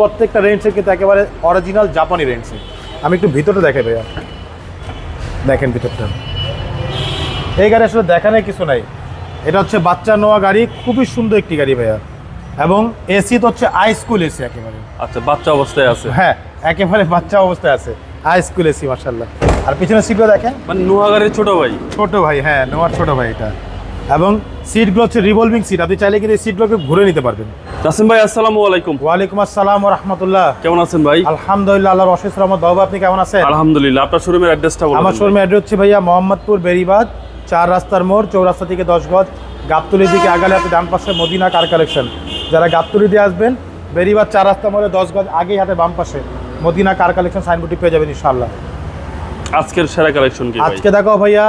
প্রত্যেকটা রেঞ্জের কিন্তু একেবারে অরিজিনাল জাপানি রেঞ্জে আমি একটু ভিতরটা দেখাই ভাইয়া। দেখেন ভিতরটা। এই গাড়ি আসলে দেখানোর কিছু নাই। এটা হচ্ছে বাচ্চা নেওয়া গাড়ি খুবই সুন্দর একটি গাড়ি ভাইয়া। এবং এসি তো হচ্ছে হাই স্কুল এসি একেবারে। আচ্ছা বাচ্চা অবস্থায় আছে। হ্যাঁ একেবারে বাচ্চা অবস্থায় আছে। হাই স্কুল এসি মার্শাল্লাহ আর পিছনে সিটগুলো দেখেন? মানে নোয়াগাড়ির ছোট ভাই। ছোট ভাই হ্যাঁ নোয়ার ছোট ভাই এটা। এবং সিটগুলো হচ্ছে রিভলভিং সিট আপনি চাইলে কিন্তু এই সিটগুলোকে ঘুরে নিতে পারবেন। জাসিম ভাই আসসালামু আলাইকুম। ওয়ালাইকুম আসসালাম রহমতুল্লাহ কেমন আছেন ভাই? আলহামদুলিল্লাহ আল্লাহর অশেষ রহমত। বাবু আপনি কেমন আছেন? আলহামদুলিল্লাহ আপনার শোরুমের অ্যাড্রেসটা বলুন আমার শোরুমের অ্যাড্রেস হচ্ছে ভাইয়া মোহাম্মদপুর বেরিবাদ চার রাস্তার মোড় চৌরাস্তা থেকে দশ গজ গাবতলির দিকে আগালে আপনি ডান পাশে মদিনা কার কালেকশন যারা গাবতলি দিয়ে আসবেন বেরিবাদ চার রাস্তা মোড়ে দশ গজ আগেই হাতে বাম পাশে মদিনা কার কালেকশন সাইনবোর্ডটি পেয়ে যাবেন ইনশাল্লাহ আজকের সেরা কালেকশন কি আজকে দেখো ভাইয়া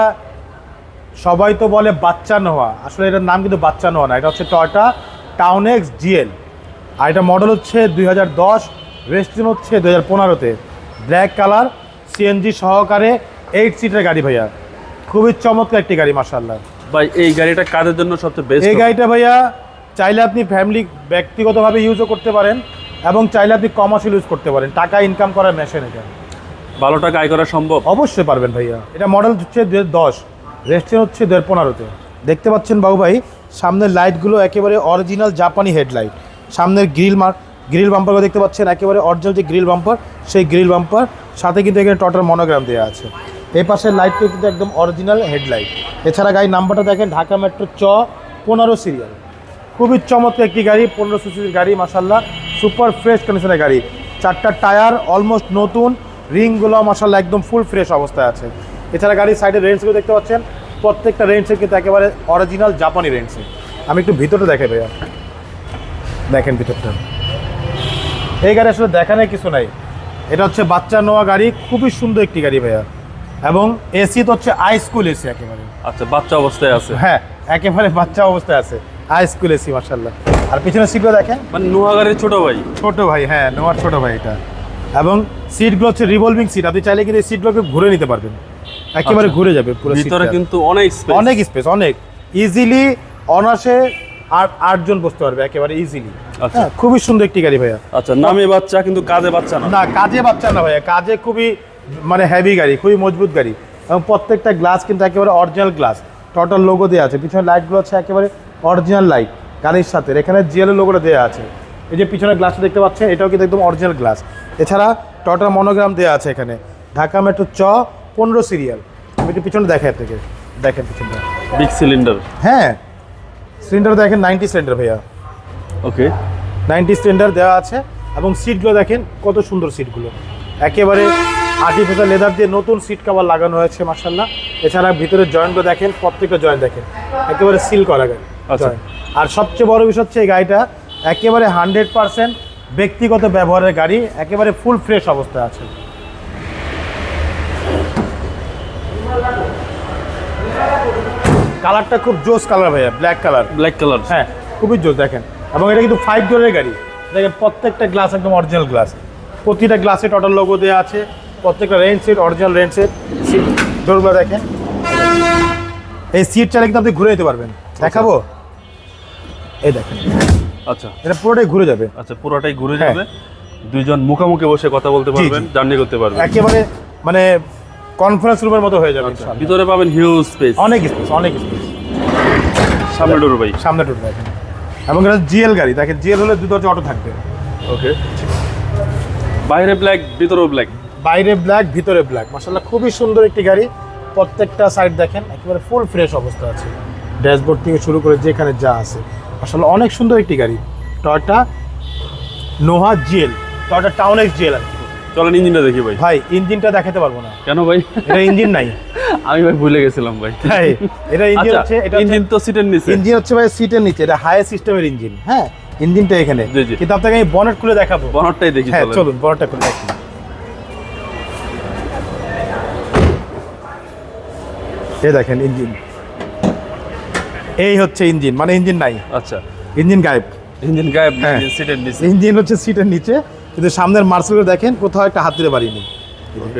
সবাই তো বলে বাচ্চা নোয়া। আসলে এটার নাম কিন্তু বাচ্চা নোয়া না এটা হচ্ছে টয়টা টাউন এক্স জিএল আর এটা মডেল হচ্ছে দুই হাজার দশ রেজিস্ট্রেশন হচ্ছে দু হাজার পনেরোতে। ব্ল্যাক কালার সিএনজি সহকারে এইট সিটের গাড়ি ভাইয়া। খুবই চমৎকার একটি গাড়ি মার্শাল্লাহ ভাই এই গাড়িটা কাদের জন্য সবচেয়ে বেস্ট এই গাড়িটা ভাইয়া চাইলে আপনি ফ্যামিলি ব্যক্তিগতভাবে ইউজও করতে পারেন এবং চাইলে আপনি কমার্শিয়াল ইউজ করতে পারেন। টাকা ইনকাম করার মেশিন এটা। ভালো টাকা আয় করা সম্ভব? অবশ্যই পারবেন ভাইয়া। এটা মডেল হচ্ছে দু হাজার দশ রেস্টুরেন্ট হচ্ছে দু হাজার পনেরোতে। দেখতে পাচ্ছেন বাবু ভাই সামনের লাইটগুলো একেবারে অরিজিনাল জাপানি হেডলাইট সামনের গ্রিল মার গ্রিল বাম্পারগুলো দেখতে পাচ্ছেন, একেবারে অরিজিনাল যে গ্রিল বাম্পার সেই গ্রিল বাম্পার সাথে কিন্তু এখানে টটার মনোগ্রাম দেওয়া আছে। এই পাশের লাইটটা কিন্তু একদম অরিজিনাল হেডলাইট এছাড়া গাড়ির নাম্বারটা দেখেন, ঢাকা মেট্রো চ, পনেরো সিরিয়াল খুবই চমৎকার একটি গাড়ি, পনেরো সিসির গাড়ি মাসাল্লাহ সুপার ফ্রেশ কন্ডিশনের গাড়ি। চারটা টায়ার অলমোস্ট নতুন। রিংগুলো মাসাল্লাহ একদম ফুল ফ্রেশ অবস্থায় আছে। এছাড়া গাড়ির সাইডের রেঞ্জগুলো দেখতে পাচ্ছেন। প্রত্যেকটা রেঞ্জের কিন্তু একেবারে অরিজিনাল জাপানি রেঞ্জে। আমি একটু ভিতরটা দেখাই ভাইয়া। দেখেন ভিতরটা। এই গাড়ি আসলে দেখানোর কিছু নাই। এটা হচ্ছে বাচ্চা নেওয়া গাড়ি খুবই সুন্দর একটি গাড়ি ভাইয়া। এবং এসি তো হচ্ছে হাই স্কুল এসি একেবারে। আচ্ছা বাচ্চা অবস্থায় আছে? হ্যাঁ একেবারে বাচ্চা অবস্থায় আছে। হাই স্কুল এসি মার্শাল্লাহ আর পিছনে সিটগুলো দেখেন? মানে নোয়াগাড়ির ছোট ভাই। ছোট ভাই হ্যাঁ নোয়ার ছোট ভাই এটা। এবং সিটগুলো হচ্ছে রিভলভিং সিট আপনি চাইলে কিন্তু এই সিটগুলোকে ঘুরে নিতে পারবেন। একেবারে আচ্ছা। ঘুরে যাবে পুরো ভিতরে কিন্তু অনেক স্পেস অনেক স্পেস অনেক। ইজিলি অনাসে আট আটজন বসতে পারবে একেবারে ইজিলি আচ্ছা। হ্যাঁ খুবই সুন্দর একটি গাড়ি ভাইয়া। আচ্ছা নামে বাচ্চা কিন্তু কাজে বাচ্চা না। না কাজে বাচ্চা না ভাইয়া কাজে খুবই মানে হেভি গাড়ি খুবই মজবুত গাড়ি। এবং প্রত্যেকটা গ্লাস কিন্তু একেবারে অরিজিনাল গ্লাস টোটাল লোগো দেওয়া আছে। পিছনে লাইটগুলো আছে একেবারে অরিজিনাল লাইট গাড়ির সাথে। আর এখানে জিএলের লোগোটা দেওয়া আছে। এই যে পিছনে গ্লাসটা দেখতে পাচ্ছেন এটাও কিন্তু একদম অরিজিনাল গ্লাস এছাড়া টোটাল মনোগ্রাম দেওয়া আছে এখানে। ঢাকা মেট্রো চ পনেরো সিরিয়াল আমি একটু পিছনে দেখাই থেকে দেখেন পিছনটা। বিগ সিলিন্ডার হ্যাঁ। সিলিন্ডার দেখেন নাইনটি সিলিন্ডার ভাইয়া। ওকে নাইনটি স্ট্যান্ডার দেওয়া আছে এবং সিটগুলো দেখেন কত সুন্দর সিটগুলো একেবারে আর্টিফিশিয়াল লেদার দিয়ে নতুন সিট কভার লাগানো হয়েছে মার্শাল্লাহ এছাড়া ভিতরে জয়েন্টগুলো দেখেন প্রত্যেকটা জয়েন্ট দেখেন। একেবারে সিল করা গাড়ি। আচ্ছা। আর সবচেয়ে বড় বিষয় হচ্ছে এই গাড়িটা একেবারে হান্ড্রেড পার্সেন্ট ব্যক্তিগত ব্যবহারের গাড়ি একেবারে ফুল ফ্রেশ অবস্থায় আছে। কালারটা খুব জোস কালার ভাইয়া ব্ল্যাক কালার। ব্ল্যাক কালার হ্যাঁ খুবই জোর দেখেন। এবং এটা কিন্তু ফাইভ ডোরের গাড়ি। দেখেন প্রত্যেকটা গ্লাস একদম অরিজিনাল গ্লাস প্রতিটা গ্লাসে টোটাল লোগো দেওয়া আছে প্রত্যেকটা range set original range set seat ডোরগুলো দেখেন। এই সিট চালে কিন্তু আপনি ঘুরে যেতে পারবেন। দেখাবো? এই দেখেন। আচ্ছা। এটা পুরোটাই ঘুরে যাবে। আচ্ছা পুরোটাই ঘুরে হ্যাঁ। যাবে। দুইজন মুখোমুখি বসে কথা বলতে পারবেন জার্নি করতে পারবেন। একেবারে মানে কনফারেন্স রুমের মতো হয়ে যাবে ভিতরে পাবেন হিউজ স্পেস অনেক স্পেস অনেক স্পেস সামনে ডোর ভাই। সামনে টোটো দেখেন এবং এটা জিএল গাড়ি দেখেন জিএল হলে দু দরজা অটো থাকবে। ওকে বাইরে ব্ল্যাক ভিতরেও ব্ল্যাক বাইরে ব্ল্যাক ভিতরে ব্ল্যাক মাসাল্লাহ খুবই সুন্দর একটি গাড়ি। প্রত্যেকটা সাইড দেখেন একেবারে ফুল ফ্রেশ অবস্থা আছে। ড্যাশবোর্ড থেকে শুরু করে যেখানে যা আছে। মাসাল্লাহ অনেক সুন্দর একটি গাড়ি। Toyota Noah GL Toyota Town Ace GL আর কি। চলেন ইঞ্জিনটা দেখি ভাই। ভাই ইঞ্জিনটা দেখাতে পারব না। কেন ভাই? এটা ইঞ্জিন নাই। আমি ভাই ভুলে গেছিলাম ভাই। ভাই এটা ইঞ্জিন আচ্ছা হচ্ছে এটা ইঞ্জিন তো সিটের নিচে। ইঞ্জিন হচ্ছে ভাই সিটের নিচে এটা হাই সিস্টেমের ইঞ্জিন। হ্যাঁ ইঞ্জিনটা এখানে। জি, জি। কিন্তু আপনাকে আমি বনেট খুলে দেখাবো। বনরটাই দেখি হ্যাঁ চলুন। বড়টা করে দেখি। এই দেখেন ইঞ্জিন। এই হচ্ছে ইঞ্জিন মানে ইঞ্জিন নাই। আচ্ছা। ইঞ্জিন গায়েব। ইঞ্জিন গায়েব হ্যাঁ। ইঞ্জিন সিটের নিচে। ইঞ্জিন হচ্ছে সিটের নিচে। কিন্তু সামনের মার্সেলগুলো দেখেন কোথাও একটা হাত দিতে পারিনি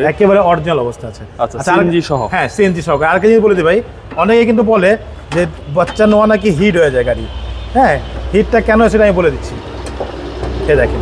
একেবারে অরিজিনাল অবস্থা আছে। আচ্ছা, আর- CNG সহ। হ্যাঁ সিএনজি সহ। আর কিছু বলে দিই ভাই অনেকে কিন্তু বলে যে বাচ্চা নোয়া নাকি হিট হয়ে যায় গাড়ি। হ্যাঁ হিটটা কেন সেটা আমি বলে দিচ্ছি। এ দেখেন।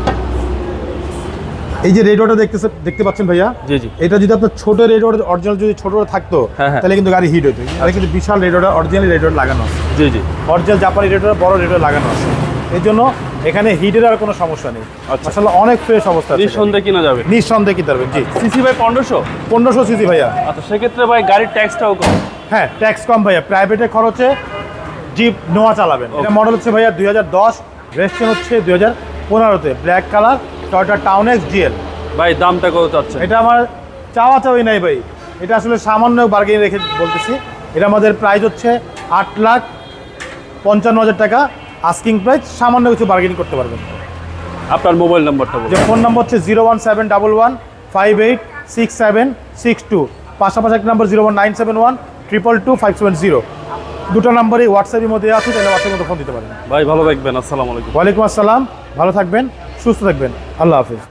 এই যে রেডিওটা দেখতেছে দেখতে পাচ্ছেন ভাইয়া? জি জি। এটা যদি আপনার ছোট রেড রেডিওর অরিজিনাল যদি ছোট থাকতো হ্যাঁ, হ্যাঁ। তাহলে কিন্তু গাড়ি হিট হতো। এটা কিন্তু বিশাল রেড রেডিওটা অরিজিনাল রেড রেডিওটা লাগানো আছে। জি জি। অরিজিনাল জাপানি রেড রেডিওটা বড় রেড রেডিও লাগানো আছে। এই জন্য এখানে হিটের আর কোনো সমস্যা নেই। আচ্ছা। আসলে অনেক ফ্রেশ অবস্থা আছে নিঃসন্দেহে কিনা যাবে? নিঃসন্দেহে কিনতে পারবেন জি। সিসি ভাই পনেরোশো? পনেরোশো সিসি ভাইয়া। আচ্ছা সেক্ষেত্রে ভাই গাড়ির ট্যাক্সটাও কম। হ্যাঁ ট্যাক্স কম ভাইয়া। প্রাইভেটে খরচে জিপ নোয়া চালাবেন। এটা মডেল হচ্ছে ভাইয়া দুই হাজার দশ রেজিস্ট্রেশন হচ্ছে দুই হাজার পনেরোতে। Black colour Toyota Town Ace GL ভাই দামটা কত চাচ্ছে এটা আমার চাওয়া চাওয়াই নাই ভাই। এটা আসলে সামান্য বার্গেন রেখে বলতেছি। এটা আমাদের প্রাইস হচ্ছে আট লাখ পঞ্চান্ন হাজার টাকা। আস্কিং প্রাইস সামান্য কিছু বার্গেনিং করতে পারবেন। আপনার মোবাইল নাম্বারটা যে ফোন নম্বর হচ্ছে zero one seven double one five eight six seven six two পাশাপাশি একটা number zero one nine seven one triple two five seven zero দুটো নম্বরে হোয়াটসঅ্যাপের মধ্যে আছে তাহলে হোয়াটসঅ্যাপের মধ্যে ফোন দিতে পারেন। ভাই ভালো থাকবেন আসসালামু আলাইকুম। ওয়ালাইকুম আসসালাম ভালো থাকবেন সুস্থ থাকবেন। আল্লাহ হাফিজ।